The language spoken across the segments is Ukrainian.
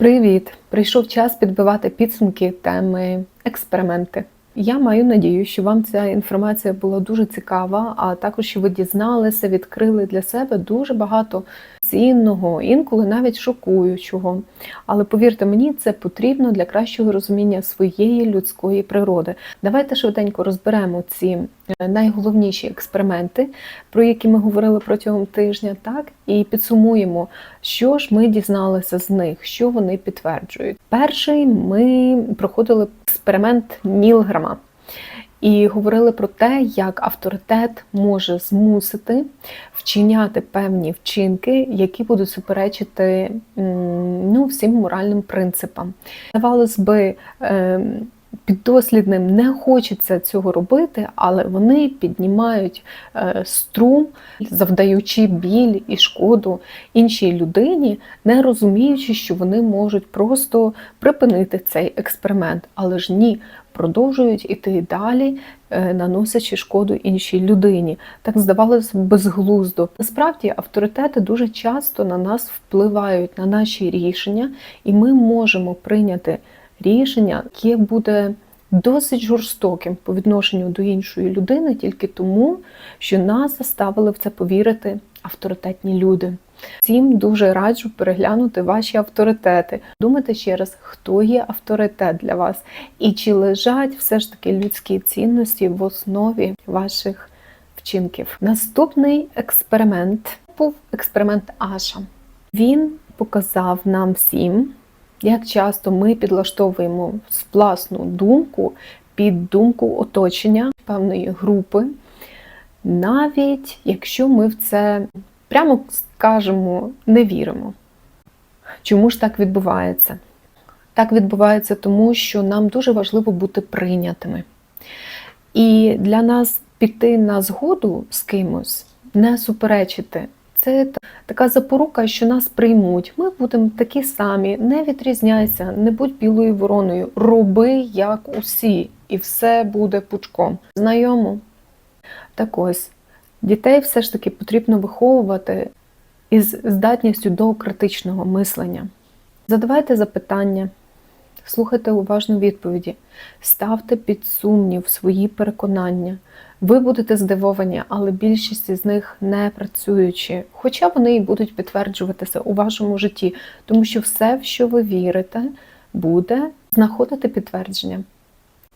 Привіт! Прийшов час підбивати підсумки теми експерименти. Я маю надію, що вам ця інформація була дуже цікава, а також що ви дізналися, відкрили для себе дуже багато цінного, інколи навіть шокуючого. Але повірте мені, це потрібно для кращого розуміння своєї людської природи. Давайте швиденько розберемо ці е, найголовніші експерименти, про які ми говорили протягом тижня, так і підсумуємо, що ж ми дізналися з них, що вони підтверджують. Перший ми проходили експеримент Мілграма. І говорили про те, як авторитет може змусити вчиняти певні вчинки, які будуть суперечити ну, всім моральним принципам. Здавалось би, е, піддослідним не хочеться цього робити, але вони піднімають е, струм, завдаючи біль і шкоду іншій людині, не розуміючи, що вони можуть просто припинити цей експеримент. Але ж ні, продовжують іти далі, е, наносячи шкоду іншій людині. Так здавалося безглуздо. Насправді авторитети дуже часто на нас впливають на наші рішення, і ми можемо прийняти рішення, яке буде досить жорстоким по відношенню до іншої людини, тільки тому, що нас заставили в це повірити авторитетні люди. Всім дуже раджу переглянути ваші авторитети. Думайте ще раз, хто є авторитет для вас, і чи лежать все ж таки людські цінності в основі ваших вчинків. Наступний експеримент був експеримент Аша. Він показав нам всім, як часто ми підлаштовуємо власну думку під думку оточення певної групи, навіть якщо ми в це прямо скажемо, не віримо. Чому ж так відбувається? Так відбувається тому, що нам дуже важливо бути прийнятими. І для нас піти на згоду з кимось, не суперечити. Це така запорука, що нас приймуть. Ми будемо такі самі, не відрізняйся, не будь білою вороною, роби як усі, і все буде пучком. Знайомо? Так ось, дітей все ж таки потрібно виховувати із здатністю до критичного мислення. Задавайте запитання, слухайте уважно відповіді, ставте під сумнів свої переконання. Ви будете здивовані, але більшість із них не працюючі, хоча вони і будуть підтверджуватися у вашому житті, тому що все, в що ви вірите, буде знаходити підтвердження.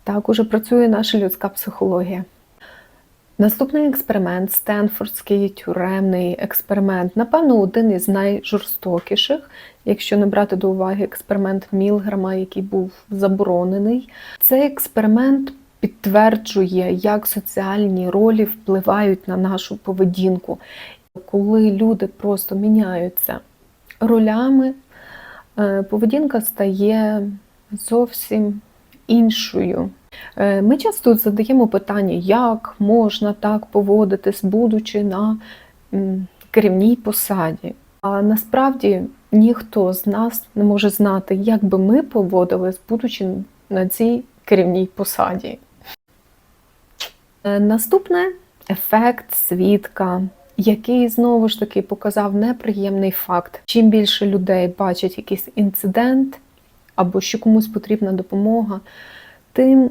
Так уже працює наша людська психологія. Наступний експеримент Стенфордський тюремний експеримент, напевно, один із найжорстокіших, якщо не брати до уваги експеримент Мілграма, який був заборонений. Цей експеримент підтверджує, як соціальні ролі впливають на нашу поведінку. Коли люди просто міняються ролями, е, поведінка стає зовсім іншою. Е, Ми часто задаємо питання, як можна так поводитись, будучи на керівній посаді. А насправді ніхто з нас не може знати, як би ми поводились, будучи на цій керівній посаді. Е, Наступне ефект свідка, який знову ж таки показав неприємний факт. Чим більше людей бачать якийсь інцидент або що комусь потрібна допомога, тим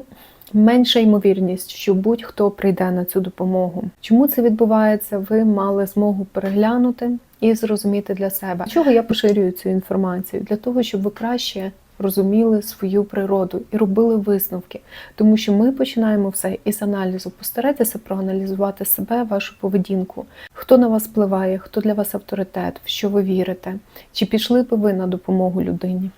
менша ймовірність, що будь-хто прийде на цю допомогу. Чому це відбувається? Ви мали змогу переглянути і зрозуміти для себе. Чого я поширюю цю інформацію? Для того, щоб ви краще розуміли свою природу і робили висновки, тому що ми починаємо все із аналізу. Постарайтеся проаналізувати себе, вашу поведінку, хто на вас впливає, хто для вас авторитет, в що ви вірите, чи пішли би ви на допомогу людині.